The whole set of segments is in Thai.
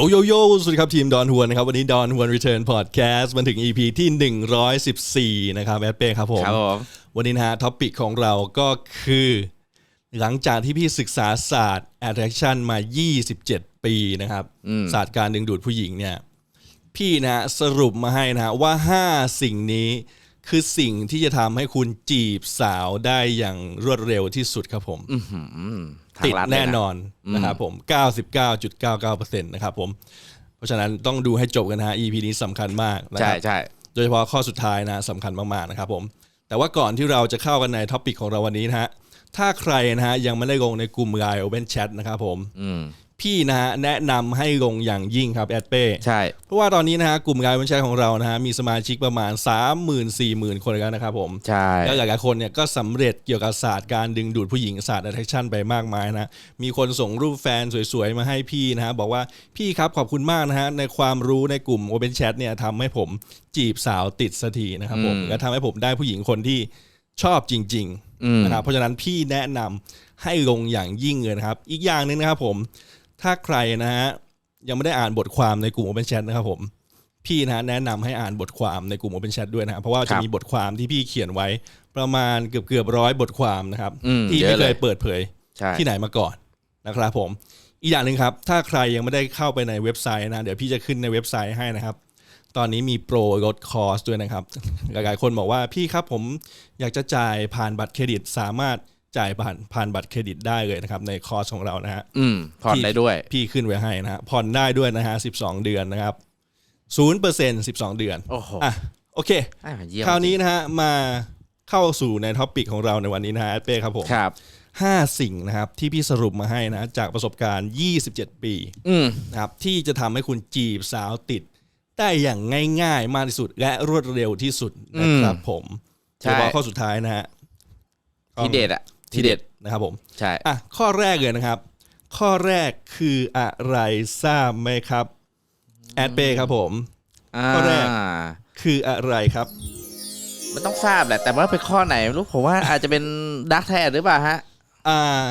โยโยโยสวัสดีครับทีมดอนฮวนนะครับ วันนี้ดอนฮวนรีเทิร์นพอดแคสต์มันถึง EP ที่ 114 นะครับแอดเป้ครับผมครับผม วันนี้นะฮะท็อปิกของเราก็คือ หลังจากที่พี่ศึกษาศาสตร์ attraction มา 27 ปีนะครับ ศาสตร์การดึงดูดผู้หญิงเนี่ย พี่นะฮะสรุปมาให้นะฮะว่า 5 สิ่งนี้ คือสิ่งที่จะทำให้คุณจีบสาวได้อย่างรวดเร็วที่สุดครับผมทางติดลัเลยะ แน่นอนนะครับผม 99.99%นะครับผม เพราะฉะนั้นต้องดูให้จบกันนะฮะ EP นี้สำคัญมากนะคใช่รับ ใช่ โดยเฉพาะข้อสุดท้ายนะสำคัญมากๆนะครับผม แต่ว่าก่อนที่เราจะเข้ากันในท็อปิกของเราวันนี้นะฮะ ถ้าใครนะฮะยังไม่ได้ลงในกลุ่ม Line Open Chat นะครับผมอืม พี่นะฮะแนะนำให้ลงอย่างยิ่งครับแอดเป้ ใช่ เพราะว่าตอนนี้นะฮะกลุ่ม Line Open Chat ของเรานะฮะมีสมาชิกประมาณ 30,000-40,000 คนแล้วนะครับผม ใช่ แล้วหลายๆคนเนี่ยก็สำเร็จเกี่ยวกับศาสตร์การดึงดูดผู้หญิงศาสตร์ attraction ไปมากมายนะ มีคนส่งรูปแฟนสวยๆ มาให้พี่นะฮะ บอกว่าพี่ครับขอบคุณมากนะฮะ ในความรู้ในกลุ่ม Open Chat เนี่ยทำให้ผมจีบสาวติดสักทีนะครับผมและทำให้ผมได้ผู้หญิงคนที่ชอบจริงๆนะครับเพราะฉะนั้นพี่แนะนำให้ลงอย่างยิ่งเลยนะครับ อีกอย่างหนึ่งนะครับผม ถ้าใครนะฮะยังไม่ได้อ่านบทความในกลุ่ม Open Chat นะครับผมพี่นะฮะแนะนำให้อ่านบทความในกลุ่ม Open Chat ด้วยนะครับเพราะว่าคจะรับมีบทความที่พี่เขียนไว้ประมาณเกือบเกือบร้อยบทความนะครับอืมที่เยไม่อะเคเลยยเปิดเผยใช่ที่ไหนมาก่อนนะครับผม อีกอย่างหนึ่งครับ ถ้าใครยังไม่ได้เข้าไปในเว็บไซต์นะ เดี๋ยวพี่จะขึ้นในเว็บไซต์ให้นะครับ ตอนนี้มีโปรลดคอร์สด้วยนะครับ หลายๆคนบอกว่าพี่ครับผมอยากจะจ่ายผ่านบัตรเครดิตสามารถ จ่ายผ่านผ่านบัตรเครดิตได้เลยนะครับ ในคอร์สของเรานะฮะอืมผ่อนได้ด้วย พี่ขึ้นไว้ให้นะฮะผ่อนได้ด้วยนะฮะ12เดือนนะครับ0% 12เดือนโอ้โหอะโอเค อะเยี่ยมคราวนี้นะฮะมาเข้าสู่ในท็อปิกของเราในวันนี้นะฮะเป้ครับผมครับ ห้าสิ่งนะครับที่พี่สรุปมาให้นะ จากประสบการณ์ 27 ปีอืมนะครับที่จะทำให้คุณจีบสาวติด ได้อย่างง่ายๆ มากที่สุด และรวดเร็วที่สุดนะครับผมใช่โดยเฉพาะข้อสุดท้ายนะฮะ ทีเด็ดอะ ทีเด็ดนะครับผมใช่อะข้อแรกเลยนะครับ ข้อแรกคืออะไรทราบไหมครับแอดเป้ครับผมข้อแรกาคืออะไรครับ มันต้องทราบแหละ แต่ว่าเป็นข้อไหนไม่รู้ผมว่าอาจจะเป็นดักแทหรือเปล่าฮะ อ่า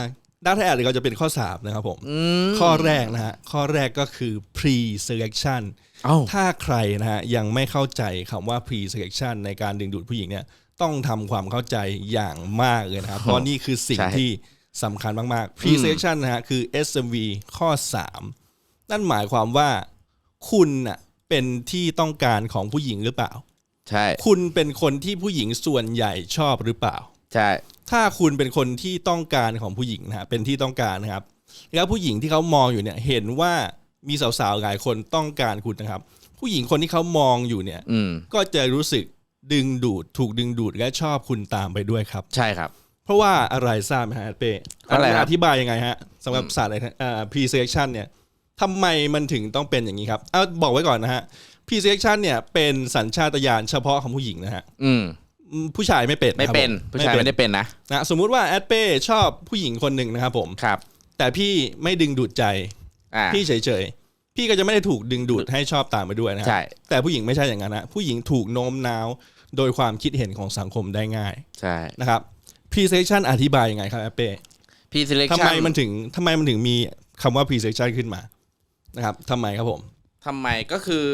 ด้านแรกเราจะเป็นข้อสามนะครับผมอืมข้อแรกนะฮะข้อแรกก็คือ pre selection เอ้าถ้าใครนะฮะยังไม่เข้าใจคำว่า pre selection ในการดึงดูดผู้หญิงเนี่ย ต้องทำความเข้าใจอย่างมากเลยนะครับ เพราะนี่คือสิ่งใช่ที่สำคัญมากๆ pre selection นะฮะคือ SMV ข้อ 3 นั่นหมายความว่าคุณน่ะเป็นที่ต้องการของผู้หญิงหรือเปล่า ใช่ คุณเป็นคนที่ผู้หญิงส่วนใหญ่ชอบหรือเปล่า ใช่ ถ้าคุณเป็นคนที่ต้องการของผู้หญิงนะฮะเป็นที่ต้องการนะครับ แล้วผู้หญิงที่เขามองอยู่เนี่ยเห็นว่ามีสาวๆหลายคนต้องการคุณนะครับ ผู้หญิงคนที่เขามองอยู่เนี่ยอืมก็จะรู้สึก ดึงดูดถูกดึงดูดและชอบคุณตามไปด้วยครับ ใช่ครับ เพราะว่าอะไรทราบไหมฮะเป้อะไรครับ อธิบายยังไงฮะสำหรับศาสตร์อะไรอ่า pre selection เนี่ยทำไมมันถึงต้องเป็นอย่างนี้ครับเอาบอกไว้ก่อนนะฮะ pre selection เนี่ยเป็นสัญชาตญาณเฉพาะของผู้หญิงนะฮะอืม อืมผู้ชายไม่เป็นไม่นะครับเป็นผผู้ชายไม่ได้เป็นนะ นะสมมุติว่าแอดเป้ชอบผู้หญิงคนหนึ่งนะครับผม ครับ แต่พี่ไม่ดึงดูดใจ อ่า พี่เฉยๆ พี่ก็จะไม่ได้ถูกดึงดูดให้ชอบตามไปด้วยนะใช่ แต่ผู้หญิงไม่ใช่อย่างนั้นนะผู้หญิงถูกโน้มน้าวโดยความคิดเห็นของสังคมได้ง่ายใช่นะครับ presection อธิบายยังไงครับแอปเป้พีเซเลคทำชั่ไมมันถึงทำไมมันถึงมีคำว่า presection ขึ้นมานะครับทำไมครับผมทำไมก็คือ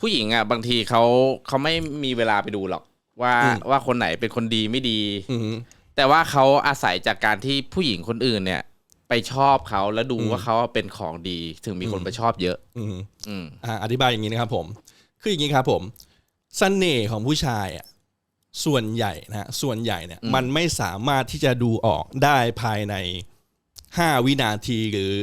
ผู้หญิงอะบางทีเขาเขาไม่มีเวลาไปดูหรอก ว่าว่าคนไหนเป็นคนดีไม่ดีอือฮึแต่ว่าเขาอาศัยจากการที่ผู้หญิงคนอื่นเนี่ย ไปชอบเขาแล้วดูอืมว่าเขาเป็นของดี ถึงมีคนอืมไปชอบเยอะ อือฮึอืมอ่าอธิบายอย่างนี้นะครับ ผม คืออย่างนี้ครับ ผมเสน่ห์ของผู้ชายอะส่วนใหญ่นะฮะส่วนใหญ่เนี่ยอืมมันไม่สามารถที่จะดูออกได้ภายใน5วินาทีหรือ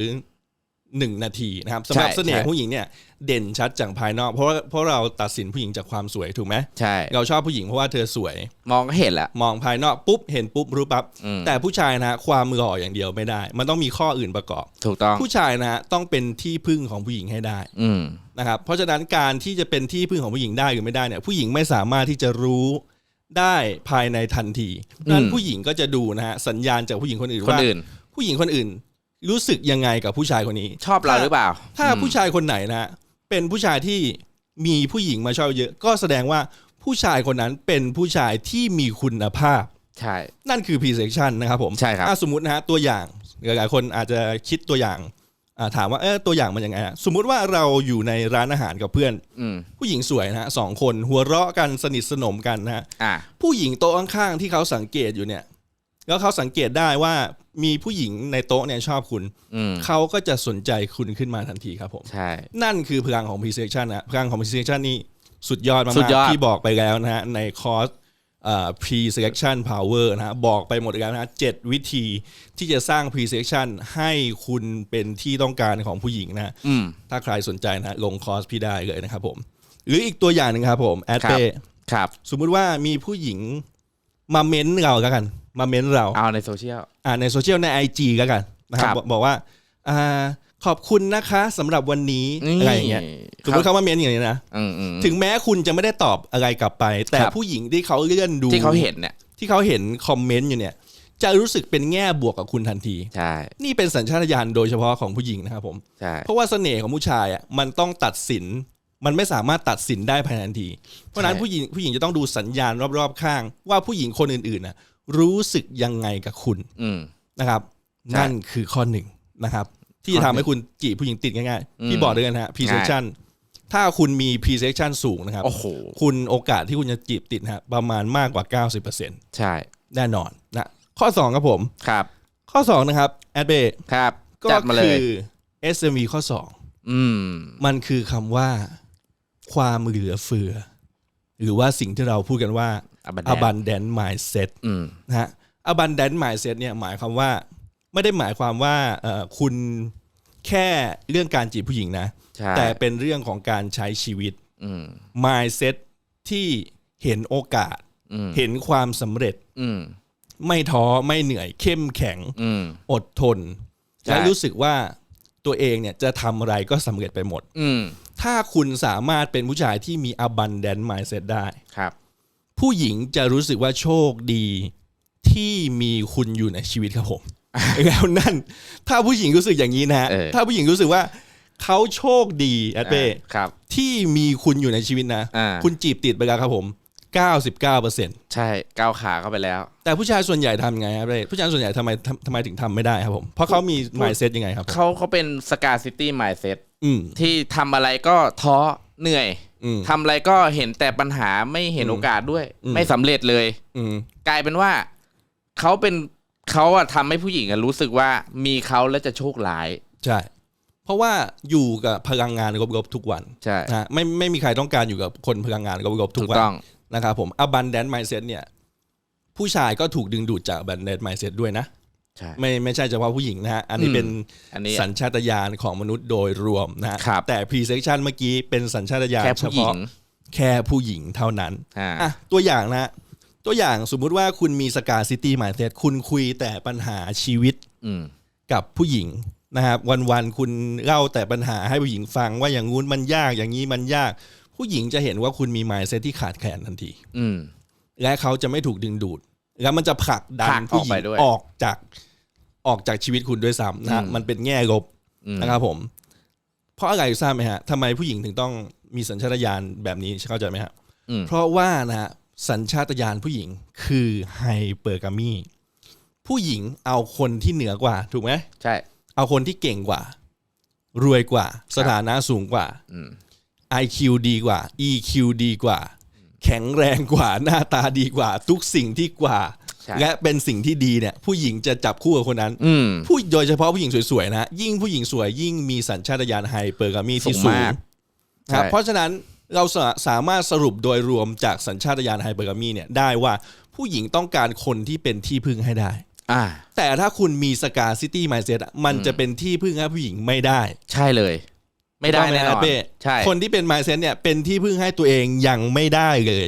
1นาทีนะครับสำหรับเสน่ห์ผู้หญิงเนี่ยเด่นชัดจากภายนอก เพราะว่าเพราะเราตัดสินผู้หญิงจากความสวยถูกไหมใช่เราชอบผู้หญิงเพราะว่าเธอสวย มองก็เห็นแหละมองภายนอกปุ๊บเห็นปุ๊บรู้ปั๊บอืมแต่ผู้ชายนะฮะความหล่ออย่างเดียวไม่ได้ มันต้องมีข้ออื่นประกอบ ถูกต้องผู้ชายนะฮะต้องเป็นที่พึ่งของผู้หญิงให้ได้ อืมนะครับเพราะฉะนั้นการที่จะเป็นที่พึ่งของผู้หญิงได้หรือไม่ได้เนี่ยผู้หญิงไม่สามารถที่จะรู้ได้ภายในทันทีดังนั้นอืมผู้หญิงก็จะดูนะฮะสัญญาณจากผู้หญิงคนอื่นคนว่าอื่นผู้หญิงคนอื่น รู้สึกยังไงกับผู้ชายคนนี้ ชอบเราหรือเปล่า ถ้าอืมผู้ชายคนไหนนะฮะเป็นผู้ชายที่มีผู้หญิงมาชอบเยอะ ก็แสดงว่าผู้ชายคนนั้นเป็นผู้ชายที่มีคุณภาพ ใช่ นั่นคือ presection นะครับผมใช่ครับอะสมมตินะฮะตัวอย่างหลายๆคนอาจจะคิดตัวอย่างอ่าถามว่าเออตัวอย่างมันยังไงอะสมมุติว่าเราอยู่ในร้านอาหารกับเพื่อนอืมผู้หญิงสวยนะฮะสองคนหัวเราะกันสนิทสนมกันนะฮะอ่าผู้หญิงโต๊ะข้างๆที่เขาสังเกตอยู่เนี่ย แล้วเขาสังเกตได้ว่ามีผู้หญิงในโต๊ะเนี่ยชอบคุณ อืมเขาก็จะสนใจคุณขึ้นมาทันทีครับผม ใช่ นั่นคือพลังของ presentation นะพลังของ presentation นี่สุดยอดมาสุดกยอด ๆที่บอกไปแล้วนะฮะในคอร์สเอ่อ pre-selection power นะฮะบอกไปหมดแล้วนะฮะเจ็ดวิธีที่จะสร้าง pre-selection ให้คุณเป็นที่ต้องการของผู้หญิงนะฮะอืม ถ้าใครสนใจนะฮะลงคอร์สพี่ได้เลยนะครับผม หรืออีกตัวอย่างหนึ่งครับผมแอดครัเป้บครับ สมมุติว่ามีผู้หญิงมาเม้นเราแล้วกัน มาเม้นเรา เอาในโซเชียล อ่าในโซเชียลใน IG แล้วกันนะครับครับ บอกบอกว่าอ่าขอบคุณนะคะสำหรับวันนี้อะไรอย่างเงี้ยสมมติเขามาเม้นอย่างนี้นะ อืมอืม ถึงแม้คุณจะไม่ได้ตอบอะไรกลับไป แต่ครับ ผู้หญิงที่เขาเลื่อนดูที่เขาเห็นเนี่ยที่เขาเห็นคอมเมนต์อยู่เนี่ย จะรู้สึกเป็นแง่บวกกับคุณทันที ใช่นี่เป็นสัญชาตญาณโดยเฉพาะของผู้หญิงนะครับผม ใช่เพราะว่าเสน่ห์ของผู้ชายอะมันต้องตัดสิน มันไม่สามารถตัดสินได้ภายในทันที เพราะฉะนั้นผู้หญิงผู้หญิงจะต้องดูสัญญาณรอบๆข้าง ว่าผู้หญิงคนอื่นๆน่ะ รู้สึกยังไงกับคุณอืมนะครับใช่นั่นคือข้อหนึ่งนะครับ ที่จะทำให้คุณจีบผู้หญิงติดง่ายอืมๆพี่บอกเลยนะฮะ presection ถ้าคุณมี presection สูงนะครับ โอ้โห คุณโอกาสที่คุณจะจีบติดนะฮะประมาณมากกว่า 90%ใช่ แน่นอนนะข้อ 2 ครับผมครับ ข้อ 2 นะครับแอดเบครับก็จัดมาเลคืยอ SMV ข้ออืม2มันคือคำว่า ความเหลือเฟือ หรือว่าสิ่งที่เราพูดกันว่า abundant abundant mindset อืมนะฮะ abundant mindset เนี่ยหมายความว่าไม่ได้หมายความว่าเอ่อคุณแค่เรื่องการจีบผู้หญิงนะใช่แต่เป็นเรื่องของการใช้ชีวิตอืม mindset ที่เห็นโอกาสอืมเห็นความสำเร็จอืมไม่ท้อไม่เหนื่อยเข้มแข็งอืมอดทนใช่และรู้สึกว่าตัวเองเนี่ยจะทำอะไรก็สำเร็จไปหมดอืมถ้าคุณสามารถเป็นผู้ชายที่มี abundant mindset ได้ครับ ผู้หญิงจะรู้สึกว่าโชคดีที่มีคุณอยู่ในชีวิตครับผมแล้วนั่น ถ้าผู้หญิงรู้สึกอย่างนี้นะฮะเออถ้าผู้หญิงรู้สึกว่าเขาโชคดีแอดเป้อ่าครับที่มีคุณอยู่ในชีวิตนะอ่าคุณจีบติดไปแล้วครับผม99%ใช่ก้าวขาเข้าไปแล้ว แต่ผู้ชายส่วนใหญ่ทำไงครับเป้ผู้ชายส่วนใหญ่ทำไมทำทำไมถึงทำไม่ได้ครับผม เพราะเขามี mindset ยังไงครับผมเขาเขาเป็น scarcity mindset อืมที่ทำอะไรก็ท้อ เหนื่อยอืม ทำอะไรก็เห็นแต่ปัญหาไม่เห็นอืมโอกาสด้วย อืม ไม่สำเร็จเลย อืม กลายเป็นว่าเขาเป็นเขาอะทำให้ผู้หญิงอะรู้สึกว่ามีเขาแล้วจะโชคร้าย ใช่ เพราะว่าอยู่กับพลังงานลบๆทุกวันใช่ นะไม่ไม่มีใครต้องการอยู่กับคนพลังงานลบๆทุถูกกวันต้อง นะครับผม abundant mindset เนี่ย ผู้ชายก็ถูกดึงดูดจาก abundant mindset ด้วยนะ ใช่ไม่ไม่ใช่เฉพาะผู้หญิงนะฮะอันนี้อืมเป็นอันนี้สัญชาตญาณของมนุษย์โดยรวมนะฮะครับ แต่ presection เมื่อกี้เป็นสัญชาตญาณแค่เฉผู้หญิพาะงแค่ผู้หญิงเท่านั้นอ่า อะตัวอย่างนะฮะตัวอย่างสมมุติว่าคุณมีสกาซิตี้หมายเซตคุณคุยแต่ปัญหาชีวิต อืม กับผู้หญิงนะครับวันๆคุณเล่าแต่ปัญหาให้ผู้หญิงฟังว่าอย่างงู้นมันยากอย่างนี้มันยาก ผู้หญิงจะเห็นว่าคุณมีหมายเซตที่ขาดแคลนทันที อืม และเขาจะไม่ถูกดึงดูด แล้วมันจะผลักดัผลันกผู้หญิออกไปงด้วย ออกจาก ออกจากชีวิตคุณด้วยซ้ำนะฮะอืมมันเป็นแง่ลบอืมนะครับผม เพราะอะไรทราบไหมฮะทำไมผู้หญิงถึงต้องมีสัญชาตญาณแบบนี้เข้าใจไหมฮะอืมเพราะว่านะฮะสัญชาตญาณผู้หญิงคือไฮเปอร์กามีผู้หญิงเอาคนที่เหนือกว่า ถูกไหมใช่ เอาคนที่เก่งกว่า รวยกว่า สถานะสูงกว่าอืม IQ ดีกว่า EQ ดีกว่า แข็งแรงกว่า หน้าตาดีกว่า ทุกสิ่งที่กว่าใช่ และเป็นสิ่งที่ดีเนี่ยผู้หญิงจะจับคู่กับคนนั้นอืมผู้โดยเฉพาะผู้หญิงสวยๆนะ ยิ่งผู้หญิงสวยยิ่งมีสัญชาตญาณไฮเปอร์กามีที่สูสูงงมากครับใช่เพราะฉะนั้นเราสาสามารถสรุปโดยรวมจากสัญชาตญาณไฮเปอร์กามีเนี่ยได้ว่าผู้หญิงต้องการคนที่เป็นที่พึ่งให้ได้อ่าแต่ถ้าคุณมีสกาซิตี้มายเซตมันจะเป็นที่พึ่งให้ผู้หญิงไม่ได้ ใช่เลย ไม่ได้ถูกต้องหแน่นอนเป้ใช่คนที่เป็นมายเซตเนี่ยเป็นที่พึ่งให้ตัวเองยังไม่ได้เลย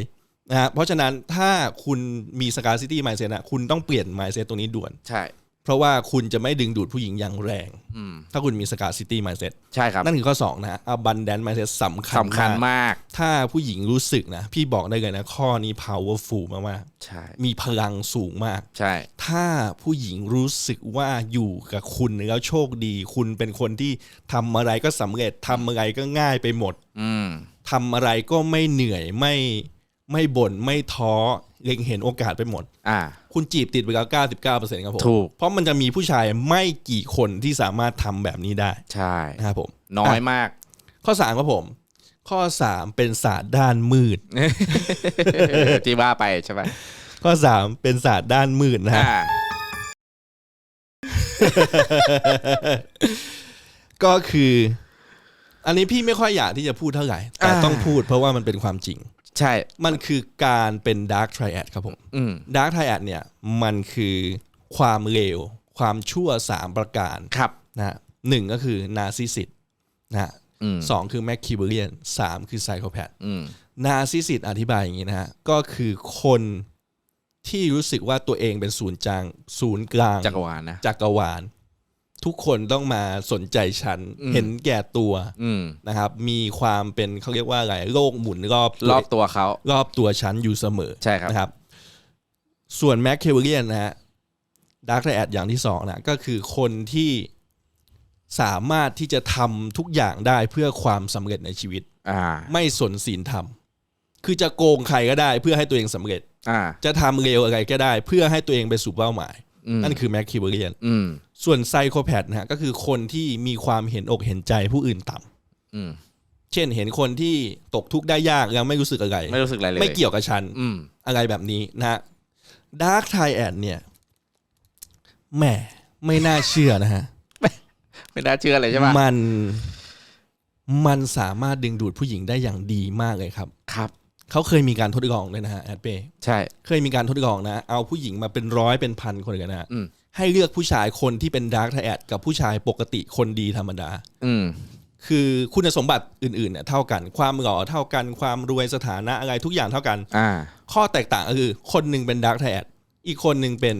นะฮะเพราะฉะนั้นถ้าคุณมีสกาซิตี้มายเซตอะคุณต้องเปลี่ยนมายเซตตรงนี้ด่วน ใช่ เพราะว่าคุณจะไม่ดึงดูดผู้หญิงอย่างแรง อืม ถ้าคุณมีสกาซิตี้มายเซตใช่ครับ นั่นคือข้อ 2 นะฮะ abundant mindset สำคัญสำคัญมากมาก ถ้าผู้หญิงรู้สึกนะ พี่บอกได้เลยนะ ข้อนี้ powerful มากใช่ ๆมีพลังสูงมาก ใช่ ถ้าผู้หญิงรู้สึกว่าอยู่กับคุณแล้วโชคดี คุณเป็นคนที่ทำอะไรก็สำเร็จทำอะไรก็ง่ายไปหมด อืม ทำอะไรก็ไม่เหนื่อยไม่ ไม่บ่นไม่ท้อเล็งเห็นโอกาสไปหมด อ่า คุณจีบติดไปแล้ว99%ครับผมถูก เพราะมันจะมีผู้ชายไม่กี่คนที่สามารถทำแบบนี้ได้ใช่ นะครับผมน้อยมาก ข้อ3ครับผม ข้อ3เป็นศาสตร์ด้านมืด ที่ว่าไปใช่ไหมข้อ3เป็นศาสตร์ด้านมืดนะฮะ อ่า ก็คือ อันนี้พี่ไม่ค่อยอยากที่จะพูดเท่าไหร่ แต่อ่า ต้องพูดเพราะว่ามันเป็นความจริง ใช่ มันคือการเป็นดาร์ t ทริแอดครับผมอืมดาร์ t ทริแอดเนี่ยมันคือความเลวความชั่ว3ประการครับนะฮะหนึ่งก็คือนาซิสิตนะฮะอืมสองคือแมคคิเบเรียนสามคือไซโคแพดอืมนาซิสิตอธิบายอย่างนี้นะฮะก็คือคนที่รู้สึกว่าตัวเองเป็นศูนย์จางศูนย์กลางจักรวาลนะจักรวาล ทุกคนต้องมาสนใจฉันอืมเห็นแก่ตัวอืมนะครับ มีความเป็นเขาเรียกว่าอะไรโลกหมุนรอบรอบตัวเขารอบตัวฉันอยู่เสมอใช่ครับนะครับ ส่วนแมคเคเวเรียนนะฮะดาร์กไทแอดอย่างที่สองนะก็คือคนที่สามารถที่จะทำทุกอย่างได้เพื่อความสำเร็จในชีวิตอ่าไม่สนศีลธรรมคือจะโกงใครก็ได้เพื่อให้ตัวเองสำเร็จอ่าจะทำเร็วอะไรก็ได้ เพื่อให้ตัวเองไปสู่เป้าหมายอืม นั่นคือแมคคิเวเรียนอืมส่วนไซโคแพดนะฮะก็คือคนที่มีความเห็นอกเห็นใจผู้อื่นต่ำอืมเช่นเห็นคนที่ตกทุกข์ได้ยากยังไม่รู้สึกอะไร ไม่รู้สึกอะไรเลยไม่เกี่ยวกับฉันอืมอะไรแบบนี้นะฮะดาร์ t ไทแอดเนี่ยแหมไม่น่าเชื่อนะฮะ ไม่น่าเชื่อเลยใช่ปะมันมันสามารถดึงดูดผู้หญิงได้อย่างดีมากเลยครับ ครับ เขาเคยมีการทดลองด้วยนะฮะแอดเป้ใช่ เคยมีการทดลองนะ เอาผู้หญิงมาเป็นร้อยเป็นพันคนเลยนะฮะอืม ให้เลือกผู้ชายคนที่เป็นดาร์ t ไทแอดกับผู้ชายปกติคนดีธรรมดา อืม คือคุณสมบัติอื่นๆเนี่ยเท่ากัน ความหล่อเท่ากัน ความรวยสถานะอะไรทุกอย่างเท่ากัน อ่า ข้อแตกต่างก็คือคนหนึ่งเป็นดาร์ t ไทแอดอีกคนหนึ่งเป็น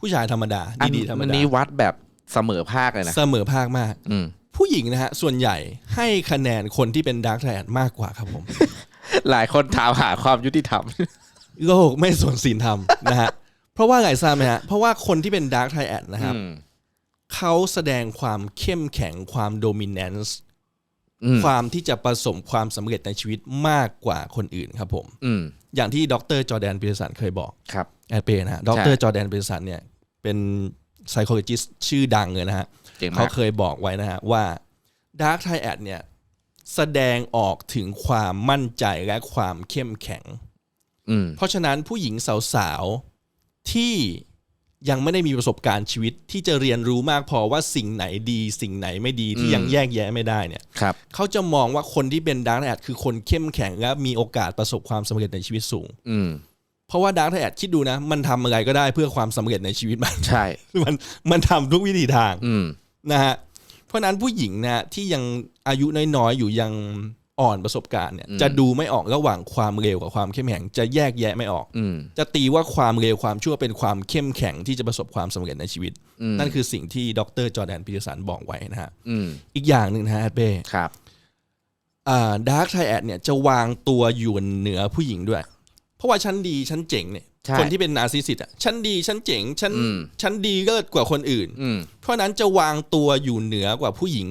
ผู้ชายธรรมดาอันดีๆธรรมอันดานี้วัดแบบเสมอภาคเลยนะ เสมอภาคมาก อืม ผู้หญิงนะฮะส่วนใหญ่ให้คะแนนคนที่เป็นดาร์ t ไทแอดมากกว่าครับผม หลายคนถามหาความยุติธรรม โลกไม่สนศีลธรรมนะฮะ เพราะว่าไงทราบไหมฮะ เพราะว่าคนที่เป็นดาร์ t ไทแอดนะครับอืมเขาแสดงความเข้มแข็งความโดมิเนนซ์อืมความที่จะประสบความสำเร็จในชีวิตมากกว่าคนอื่นครับผมอืมอย่างที่ดรจอร์แดนปีเตอร์สันเคยบอกครับแอดเปนะฮะดใช่รจอร์แดนปีเตอร์สันเนี่ย เป็น psychologist ชื่อดังเลยนะฮะ เก่งเขามากเคยบอกไว้นะฮะว่าดาร์ t ไทแอดเนี่ย แสดงออกถึงความมั่นใจและความเข้มแข็งอืมเพราะฉะนั้นผู้หญิงสาวๆ ที่ยังไม่ได้มีประสบการณ์ชีวิตที่จะเรียนรู้มากพอว่าสิ่งไหนดี สิ่งไหนไม่ดีที่อืมยังแยกแยะไม่ได้เนี่ยครับเขาจะมองว่าคนที่เป็นดาร์ t ไทแอดคือคนเข้มแข็งและมีโอกาสประสบความสำเร็จในชีวิตสูง อืมเพราะว่าดาร์ t ไทแอดคิดดูนะ มันทำอะไรก็ได้เพื่อความสำเร็จในชีวิตมันใช่ มันมันทำทุกวิธีทางอืมนะฮะเพราะฉะนั้นผู้หญิงนะที่ยัง อายุน้อยๆอยู่ยังอ่อนประสบการณ์เนี่ยอืมจะดูไม่ออกระหว่างความเร็วกับความเข้มแข็ง จะแยกแยะไม่ออกอืมจะตีว่าความเร็วความชั่วเป็นความเข้มแข็งที่จะประสบความสำเร็จในชีวิตอืมนั่นคือสิ่งที่ดรจอร์แดนพีเตอร์สันบอกไว้นะฮะอืมอีกอย่างหนึ่งนะฮะเป้ครับอ่าดาร์คไทแอดเนี่ยจะวางตัวอยู่เหนือผู้หญิงด้วย เพราะว่าฉันดีฉันเจ๋งเนี่ยใช่คนที่เป็นนาร์ซิสซิสต์อะฉันดีฉันเจ๋งฉันอืมฉันดีเลิศกว่าคนอื่นอืมเพราะฉะนั้นจะวางตัวอยู่เหนือกว่าผู้หญิง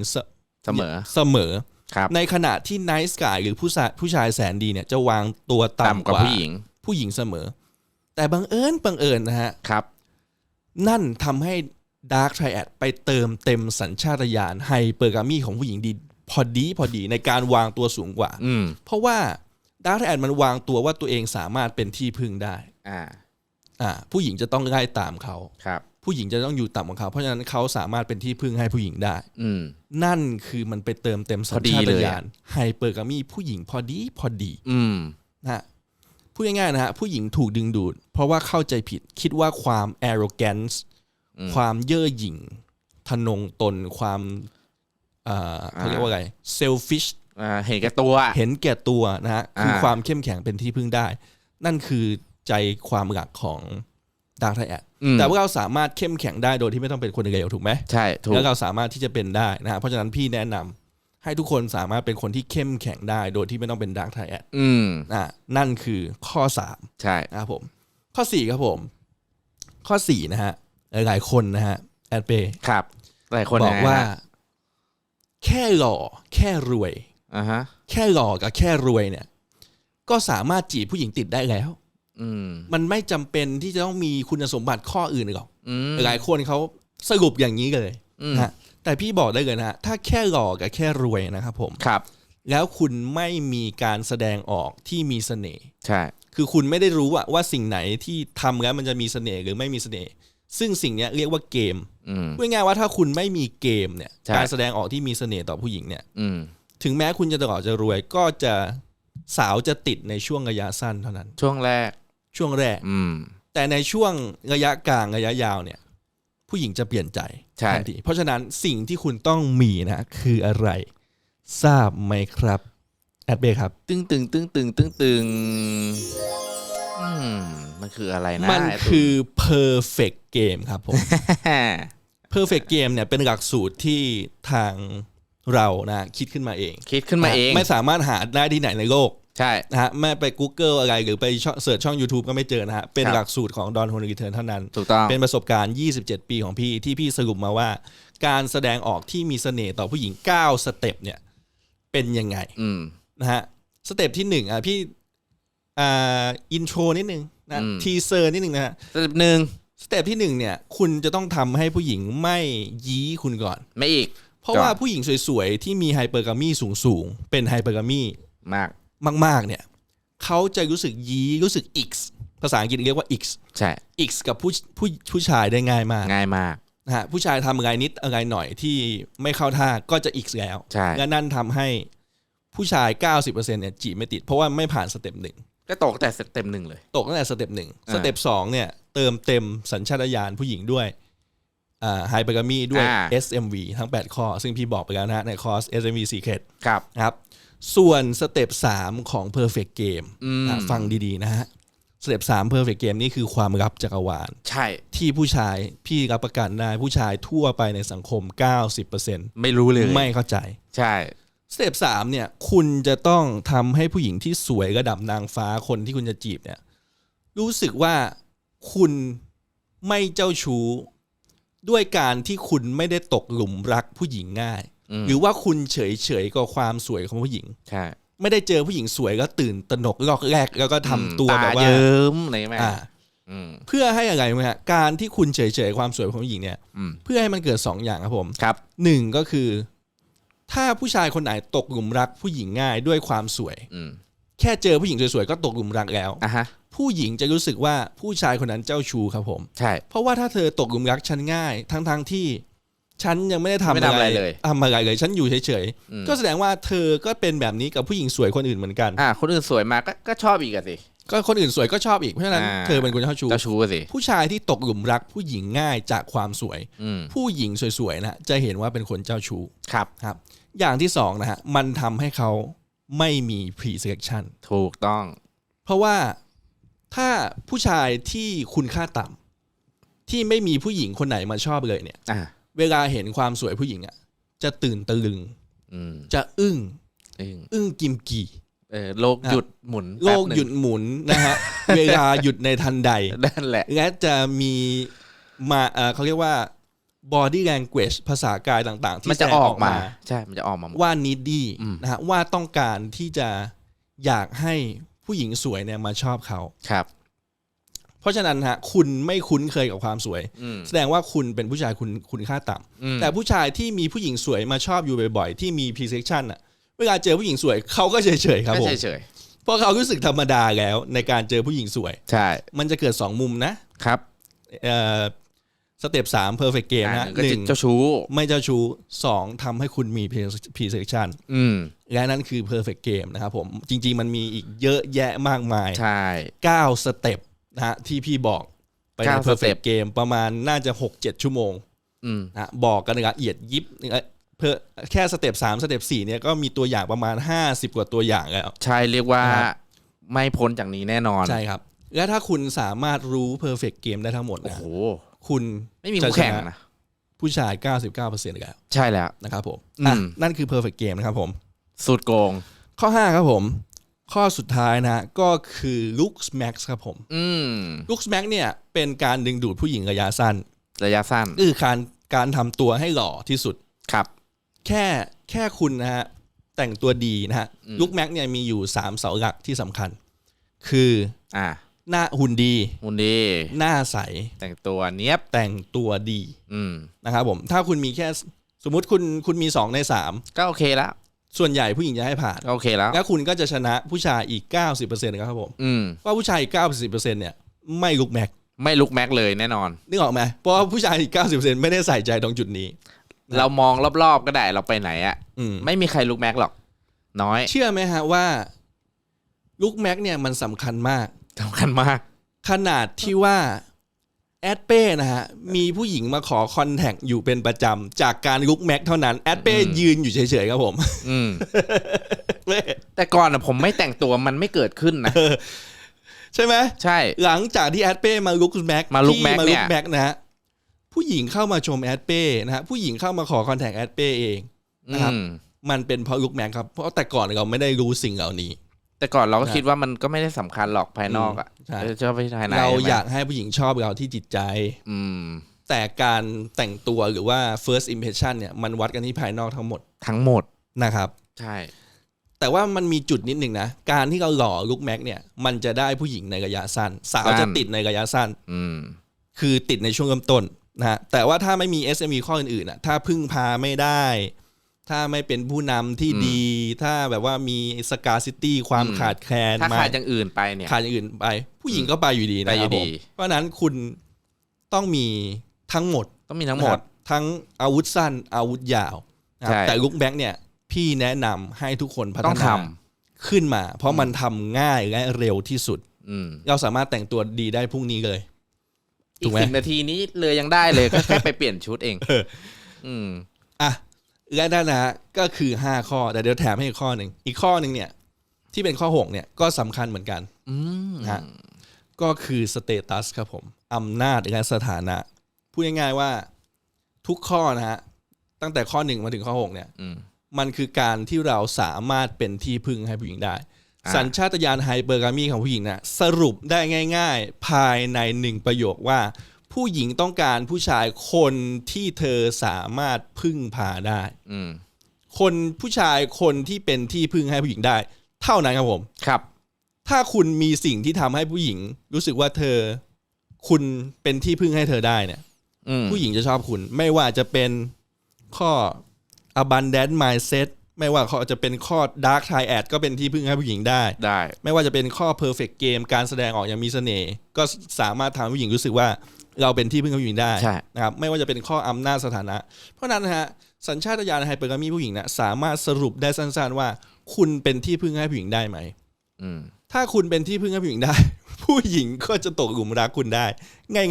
เสเสมอเสมอครับ ในขณะที่ไนท์สกายหรือผู้ชายผู้ชายแสนดีเนี่ยจะวางตัวต่ำต่ำกว่าผู้หญิง ผู้หญิงเสมอ แต่บังเอิญบังเอิญนะฮะ ครับ นั่นทำให้ดาร์ t ไทแอดไปเติมเต็มสัญชาตญาณไฮเปอร์กามีของผู้หญิงดี พอดีพอดีในการวางตัวสูงกว่า อืม เพราะว่าดาร์ t ไทแอดมันวางตัวว่าตัวเองสามารถเป็นที่พึ่งได้ อ่า อ่าผู้หญิงจะต้องไล่ตามเขา ครับ ผู้หญิงจะต้องอยู่ต่ำกว่าเขา เพราะฉะนั้นเขาสามารถเป็นที่พึ่งให้ผู้หญิงได้ อืม นั่นคือมันไปเติมเต็มสัญพอดีชาตเลยญาอะ ณไฮเปอร์กามีผู้หญิงพอดีพอดีอืม นะฮะพูดง่ายๆนะฮะผู้หญิงถูกดึงดูด เพราะว่าเข้าใจผิดคิดว่าความ arrogance อืมความเย่อหยิ่งทะนงตนความเอ่อเขาเรียกว่าอะไร selfish อ่าเห็นแก่ตัวเห็นแก่ตัวนะฮะคืออ่าความเข้มแข็งเป็นที่พึ่งได้ นั่นคือใจความหลักของ ดาร์ t ไทแอดอืมแต่ว่าเราสามารถเข้มแข็งได้โดยที่ไม่ต้องเป็นคนเลวถูกไหมใช่ถูกแล้วเราสามารถที่จะเป็นได้นะฮะเพราะฉะนั้นพี่แนะนำให้ทุกคนสามารถเป็นคนที่เข้มแข็งได้โดยที่ไม่ต้องเป็นดาร์ t ไทแอดอืมอะนั่นคือข้อสามใช่นะครับผม ข้อสี่ครับผม ข้อสี่นะฮะหลายๆคนนะฮะแอดเปครับหลายคนบอกยังไงว่าฮะแค่หล่อแค่รวยอ่าฮะแค่หล่อกับแค่รวยเนี่ย ก็สามารถจีบผู้หญิงติดได้แล้วอื มมันไม่จำเป็นที่จะต้องมีคุณสมบัติข้ออื่นหรอกอืมหลายคนเขาสรุปอย่างนี้กันเลยอืมนะฮะแต่พี่บอกได้เลยนะฮะถ้าแค่หล่อกับแค่รวยนะครับผมครับ แล้วคุณไม่มีการแสดงออกที่มีเสน่ห์ใช่คือคุณไม่ได้รู้ว่าว่าสิ่งไหนที่ทำแล้วมันจะมีเสน่ห์หรือไม่มีเสน่ห์ซึ่งสิ่งเนี้ยเรียกว่าเกมอืมพูดง่ายๆว่าถ้าคุณไม่มีเกมเนี่ยใช่การแสดงออกที่มีเสน่ห์ต่อผู้หญิงเนี่ยอืมถึงแม้คุณจะตลอดจะรวยก็จะสาวจะติดในช่วงระยะสั้นเท่านั้น ช่วงแรก ช่วงแรก อืม แต่ในช่วงระยะกลางระยะยาวเนี่ย ผู้หญิงจะเปลี่ยนใจใช่ ทันทีเพราะฉะนั้นสิ่งที่คุณต้องมีนะ คืออะไร ทราบไหมครับแอดเบย์ครับ ตึงตึงตึงตึงตึงตึงอืมมันคืออะไรนะมันไตุ้คือ perfect game ครับผม perfect game เนี่ยเป็นหลักสูตรที่ทางเรานะ คิดขึ้นมาเองคิดขึ้นมาเอง ไม่สามารถหาได้ที่ไหนในโลก ใช่นะฮะไม่ไป Google อะไรหรือไปเสิร์ชช่อง YouTube ก็ไม่เจอนะฮะ เป็นครับหลักสูตรของดอนโฮนรีเทิร์นเท่านั้น ถูกต้อง เป็นประสบการณ์ 27 ปีของพี่ที่พี่สรุปมาว่า การแสดงออกที่มีเสน่ห์ต่อผู้หญิง 9 สเต็ปเนี่ย เป็นยังไงอืมนะฮะสเต็ปที่หนึ่งอะพี่อ่าอินโทรนิดนึงนะอืมทีเซอร์นิดนึงนะฮะสเต็ปหนึ่งสเต็ปที่หนึ่งเนี่ย คุณจะต้องทำให้ผู้หญิงไม่ยี้คุณก่อน ไม่อีก เพราะก่อนว่าผู้หญิงสวยๆที่มีไฮเปอร์กามีสูงๆเป็นไฮเปอร์กามีมาก มาก ๆ เนี่ยเขาจะรู้สึกยี้รู้สึก x ภาษาอังกฤษเรียกว่า x ใช่ x กับผู้ผู้ผู้ชายได้ง่ายมากง่ายมากนะฮะผู้ชายทำอะไรนิดอะไรหน่อยที่ไม่เข้าท่าก็จะ x แล้วใช่และนั่นทำให้ผู้ชาย 90%เนี่ยจีบไม่ติด เพราะว่าไม่ผ่านสเต็ปหนึ่งก็ตกแต่สเต็ปหนึ่งเลย ตกตั้งแต่สเต็ปหนึ่งอ่าสเต็ปสองเนี่ยเติมเต็มสัญชาตญาณผู้หญิงด้วยอ่าไฮเปอร์กามีด้วยอ่า SMV ทั้ง 8 ข้อ ซึ่งพี่บอกไปแล้วนะฮะในคอร์ส SMV Secret ครับนะครับ ส่วนสเต็ป3ของ Perfect Game อืมอะฟังดีๆนะฮะสเต็ป3 Perfect Game นี่คือความลับจักรวาล ใช่ ที่ผู้ชายพี่รับประกันได้ผู้ชายทั่วไปในสังคม 90%ไม่รู้เลย ไม่เข้าใจ ใช่สเต็ป3เนี่ย คุณจะต้องทำให้ผู้หญิงที่สวยระดับนางฟ้าคนที่คุณจะจีบเนี่ย รู้สึกว่าคุณไม่เจ้าชู้ ด้วยการที่คุณไม่ได้ตกหลุมรักผู้หญิงง่ายอืม หรือว่าคุณเฉยเฉยๆกับความสวยของผู้หญิงใช่ไม่ได้เจอผู้หญิงสวยก็ตื่นตระหนกรอกแรกแล้วก็ทำตัวอืมแบบว่าเยิ้มอะไรไหมอ่าอืมเพื่อให้อะไรไหมฮะการที่คุณเฉยเฉยๆความสวยของผู้หญิงเนี่ยอืมเพื่อให้มันเกิดสองอย่างครับผมครับหนึ่งก็คือ ถ้าผู้ชายคนไหนตกหลุมรักผู้หญิงง่ายด้วยความสวยอืมแค่เจอผู้หญิงสวยๆก็ตกหลุมรักแล้วอะฮะผู้หญิงจะรู้สึกว่าผู้ชายคนนั้นเจ้าชู้ครับผม ใช่ เพราะว่าถ้าเธอตกหลุมรักฉันง่าย ทั้งๆที่ ฉันยังไม่ได้ทำไม่ทำอะไรเลยทำอะไรเลย ฉันอยู่เฉยอืมๆก็แสดงว่าเธอก็เป็นแบบนี้กับผู้หญิงสวยคนอื่นเหมือนกัน อะคนอื่นสวยมาก็ก็ชอบอีกอะสิ ก็คนอื่นสวยก็ชอบอีก เพราะฉะนั้นอ่าเธอเป็นคนเจ้าชู้เจ้าชู้อะสิ ผู้ชายที่ตกหลุมรักผู้หญิงง่ายจากความสวยอืมผู้หญิงสวยๆนะจะเห็นว่าเป็นคนเจ้าชู้ ครับ ครับ อย่างที่สองนะฮะ มันทำให้เขาไม่มี pre-selection ถูกต้อง เพราะว่าถ้าผู้ชายที่คุณค่าต่ำที่ไม่มีผู้หญิงคนไหนมาชอบเลยเนี่ยอะ เวลาเห็นความสวยผู้หญิงอะ จะตื่นตะลึงอืมจะอึ้งอึ้งอึ้งกิมกีเออโลกหยุดหมุนโลกแป๊บนึ่งหยุดหมุนนะฮะ เวลาหยุดในทันใดนั่นแหละและจะมีมาเอ่อเขาเรียกว่า body language ภาษากายต่าง ๆ ที่มันจะแสดงออกมา ใช่ มันจะออกมาหมดว่า needy อืมนะฮะว่าต้องการที่จะอยากให้ผู้หญิงสวยเนี่ยมาชอบเขาครับ เพราะฉะนั้นฮะคุณไม่คุ้นเคยกับความสวยอืมแสดงว่าคุณเป็นผู้ชายคุณคุณค่าต่ำอืมแต่ผู้ชายที่มีผู้หญิงสวยมาชอบอยู่บ่อยๆ ที่มี pre-selection อะเวลาเจอผู้หญิงสวยเขาก็เฉยๆครับก็ผมเฉยเพราะเขารู้สึกธรรมดาแล้วในการเจอผู้หญิงสวยๆใช่ มันจะเกิด 2 มุมนะครับเอ่อสเต็ปสาม perfect game อะนะก็หนึ่งเจ้าชู้ ไม่เจ้าชู้สองทำให้คุณมี pre-selection อืมและนั่นคือ perfect game นะครับผม จริง ๆ มันมีอีกเยอะแยะมากมาย ใช่9สเต็ป นะฮะที่พี่บอกไปในเก้าสเต็ป perfect game ประมาณน่าจะ 6-7 ชั่วโมง อืม นะบอกกันละเอียดยิบเพื่อแค่สเต็ปสามสเต็ปสี่เนี่ยก็มีตัวอย่างประมาณ 50 กว่าตัวอย่างแล้ว ใช่เรียกว่าครับ ไม่พ้นจากนี้แน่นอนใช่ครับ และถ้าคุณสามารถรู้ perfect game ได้ทั้งหมดโอ้นะโห คุณไม่มีจะคู่แข่งชนะนะ ผู้ชาย 99%แล้วใช่แล้ว นะครับผมอืม อะนั่นคือ perfect game นะครับผม สุดโกง ข้อ 5 ครับผม ข้อสุดท้ายนะก็คือ looks max ครับผมอืม looks max เนี่ยเป็นการดึงดูดผู้หญิงระยะสั้น ระยะสั้นก็คือการการทำตัวให้หล่อที่สุดครับ แค่แค่คุณนะฮะแต่งตัวดีนะฮะอืมลุคแม็กเนี่ยมีอยู่3เสาหลักที่สำคัญ คืออ่าหน้าหุ่นดีหุ่นดี หน้าใส แต่งตัวเนี้ยบแต่งตัวดี อืมนะครับผม ถ้าคุณมีแค่สมมุติคุณคุณมี2ในก็โอเคแล้ว3 ส่วนใหญ่ผู้หญิงจะให้ผ่านก็โอเคแล้ว แล้วคุณก็จะชนะผู้ชายอีก 90%ครับผมอืม ว่าผู้ชายอีก 90%เนี่ยไม่ลุกแม็กไม่ลุกแม็กเลยแน่นอน นึกออกไหมเพราะว่าผู้ชายอีก 90%ไม่ได้ใส่ใจตรงจุดนี้นะเรามองรอบๆก็ได้เราไปไหนอะอืมไม่มีใครลุกแม็กหรอก น้อยเชื่อไหมฮะว่าลุกแม็กเนี่ยมันสำคัญมาก สำคัญมาก ขนาดที่ว่า แอดเป้นะฮะ มีผู้หญิงมาขอคอนแทคอยู่เป็นประจำ จากการลุกแม็กเท่านั้น แอดเป้อืมยืนอยู่เฉยๆครับผมอืมเป้แต่ก่อนอะผมไม่แต่งตัวมันไม่เกิดขึ้นนะใช่ไหมใช่ หลังจากที่แอดเป้มาลุกแม็กมาลุกแม็กที่มาเนี่ลุยกแม็กนะฮะผู้หญิงเข้ามาชมแอดเป้นะฮะผู้หญิงเข้ามาขอคอนแทคแอดเป้เองนะครับอืมมันเป็นเพราะลุกแม็กครับเพราะแต่ก่อนเราไม่ได้รู้สิ่งเหล่านี้ แต่ก่อนเราก็นะคิดว่ามันก็ไม่ได้สำคัญหรอกภายนอกอะใช่เออชอบไปภายในเราใช่ไหมอยากให้ผู้หญิงชอบเราที่จิตใจ อืม แต่การแต่งตัวหรือว่า first impression เนี่ยมันวัดกันที่ภายนอกทั้งหมดทั้งหมดนะครับ ใช่ แต่ว่ามันมีจุดนิดหนึ่งนะ การที่เราหล่อลุกแม็กเนี่ย มันจะได้ผู้หญิงในระยะสั้น สาวจะติดในระยะสั้น อืม คือติดในช่วงเริ่มต้นนะฮะแต่ว่าถ้าไม่มี SME ข้ออื่นๆนะถ้าพึ่งพาไม่ได้ ถ้าไม่เป็นผู้นำที่อืมดี ถ้าแบบว่ามีสกาซิตี้ความอืม ขาดแคลนถ้ามาขาดอย่างอื่นไปเนี่ย ขาดอย่างอื่นไป ผู้หญิงก็ไปอยู่ดีนะไปคอยู่รับผดี มเพราะฉะนั้นคุณต้องมีทั้งหมด ต้องมีทั้งหมนะคดรับทั้งอาวุธสั้นอาวุธยาวนะครับใช่ แต่ลุกแบ็กเนี่ย พี่แนะนำให้ทุกคนพัฒต้องนาทขึ้นมา เพราะมันทำง่ายและเร็วที่สุดอืมเราสามารถแต่งตัวดีได้พรุ่งนี้เลย ถูอีกกไหม สิบนาทีนี้เลยยังได้เลย ก็แค่ไปเปลี่ยนชุดเองเอออืม อะ และนั่นนะฮะก็คือ 5 ข้อแต่เดี๋ยวแถมให้อีกข้อหนึ่งอีกข้อหนึ่งเนี่ย ที่เป็นข้อ6เนี่ยก็สำคัญเหมือนกันอืมฮะก็คือสเตตัสครับผมอำนาจและสถานะพูดง่ายๆว่าทุกข้อนะฮะตั้งแต่ข้อ1มาถึงข้อ6เนี่ย อืม มันคือการที่เราสามารถเป็นที่พึ่งให้ผู้หญิงได้ อ่า สัญชาตญาณไฮเปอร์กามีของผู้หญิงนะสรุปได้ง่าย ๆ ภายในหนึ่งประโยคว่า ผู้หญิงต้องการผู้ชายคนที่เธอสามารถพึ่งพาได้ อืม คนผู้ชายคนที่เป็นที่พึ่งให้ผู้หญิงได้ เท่านั้นครับผม ครับ ถ้าคุณมีสิ่งที่ทำให้ผู้หญิง รู้สึกว่าเธอ คุณเป็นที่พึ่งให้เธอได้เนี่ย อืมผู้หญิงจะชอบคุณ ไม่ว่าจะเป็นข้อ abundant mindset ไม่ว่าเขาจะเป็นข้อ dark triad ก็เป็นที่พึ่งให้ผู้หญิงได้ ได้ ไม่ว่าจะเป็นข้อ perfect game การแสดงออกอย่างมีเสน่ห์ก็สามารถทำให้ผู้หญิงรู้สึกว่า เราเป็นที่พึ่งให้ผู้หญิงได้ใช่ นะครับไม่ว่าจะเป็นข้ออำนาจสถานะ เพราะฉะนั้นนะฮะสัญชาตญาณไฮเปอร์กามีผู้หญิงนะสามารถสรุปได้สั้นๆว่า คุณเป็นที่พึ่งให้ผู้หญิงได้ไหม อืมถ้าคุณเป็นที่พึ่งให้ผู้หญิงได้ ผู้หญิงก็จะตกหลุมรักคุณได้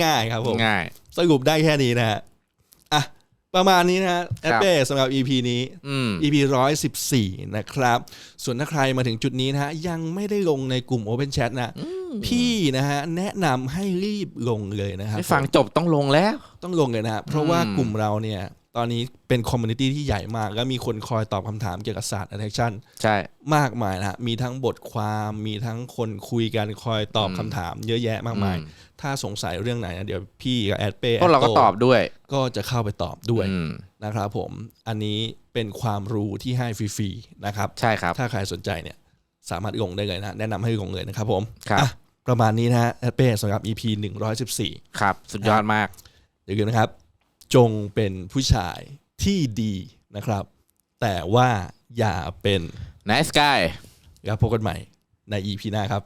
ง่าย ๆ ครับผม ง่าย สรุปได้แค่นี้นะฮะอะ ประมาณนี้นะฮะแอครัดบเป้สำหรับ EP นี้อืม EP ร้อยสิบสี่นะครับ ส่วนถ้าใครมาถึงจุดนี้นะฮะ ยังไม่ได้ลงในกลุ่ม Open Chat นะ พี่นะฮะ แนะนำให้รีบลงเลยนะครับไม่ฟังจบต้องลงแล้ว ต้องลงเลยนะฮะเพราะว่าอืมกลุ่มเราเนี่ย ตอนนี้เป็นคอมมูนิตี้ที่ใหญ่มาก แล้วมีคนคอยตอบคำถามเกี่ยวกับศาสตร์ attraction ใช่ มากมายนะฮะมีทั้งบทความมีทั้งคนคุยกันคอยตอบอืมคำถามเยอะแยะมากมายอืถ้าสงสัยเรื่องไหนนะเดี๋ยวพี่กับแอดเป้พวกเราก็ตอบด้วย ก็จะเข้าไปตอบด้วยอืมนะครับผมอันนี้เป็นความรู้ที่ให้ฟรีๆนะครับ ใช่ครับ ถ้าใครสนใจเนี่ยสามารถลงได้เลยนะ แนะนำให้ลงเลยนะครับผมครับอะประมาณนี้นะฮะแอดเป้สำหรับ EP 114 ครับ สุดยอดมากอย่าลืมนะครับ จงเป็นผู้ชายที่ดีนะครับ แต่ว่าอย่าเป็น Nice guy แล้วพบกันใหม่ใน EP หน้าครับ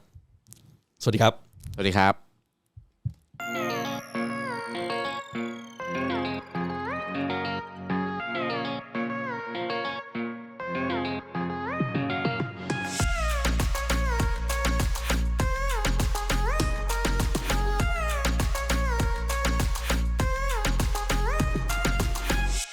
สวัสดีครับ สวัสดีครับ